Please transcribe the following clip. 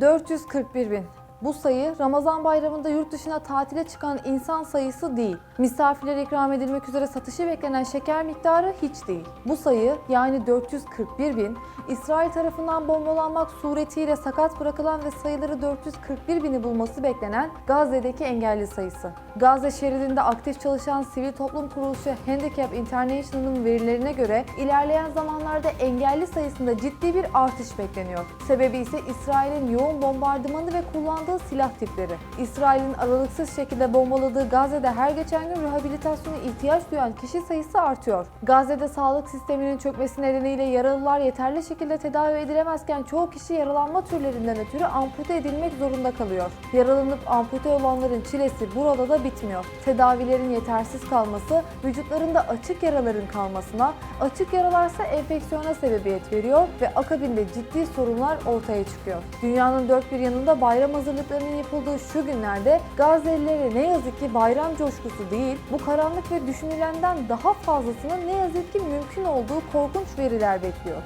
441 bin. Bu sayı Ramazan bayramında yurt dışına tatile çıkan insan sayısı değil. Misafirlere ikram edilmek üzere satışı beklenen şeker miktarı hiç değil. Bu sayı yani 441 bin, İsrail tarafından bombalanmak suretiyle sakat bırakılan ve sayıları 441 bini bulması beklenen Gazze'deki engelli sayısı. Gazze şeridinde aktif çalışan sivil toplum kuruluşu Handicap International'ın verilerine göre ilerleyen zamanlarda engelli sayısında ciddi bir artış bekleniyor. Sebebi ise İsrail'in yoğun bombardımanı ve kullandığı silah tipleri. İsrail'in aralıksız şekilde bombaladığı Gazze'de her geçen gün rehabilitasyona ihtiyaç duyan kişi sayısı artıyor. Gazze'de sağlık sisteminin çökmesi nedeniyle yaralılar yeterli şekilde tedavi edilemezken çoğu kişi yaralanma türlerinden ötürü ampute edilmek zorunda kalıyor. Yaralanıp ampute olanların çilesi burada da bitmiyor. Tedavilerin yetersiz kalması, vücutlarında açık yaraların kalmasına, açık yaralarsa enfeksiyona sebebiyet veriyor ve akabinde ciddi sorunlar ortaya çıkıyor. Dünyanın dört bir yanında bayram hazırlıklarının yapıldığı şu günlerde Gazelilere ne yazık ki bayram coşkusu değil, bu karanlık ve düşünülenden daha fazlasının ne yazık ki mümkün olduğu korkunç veriler bekliyor.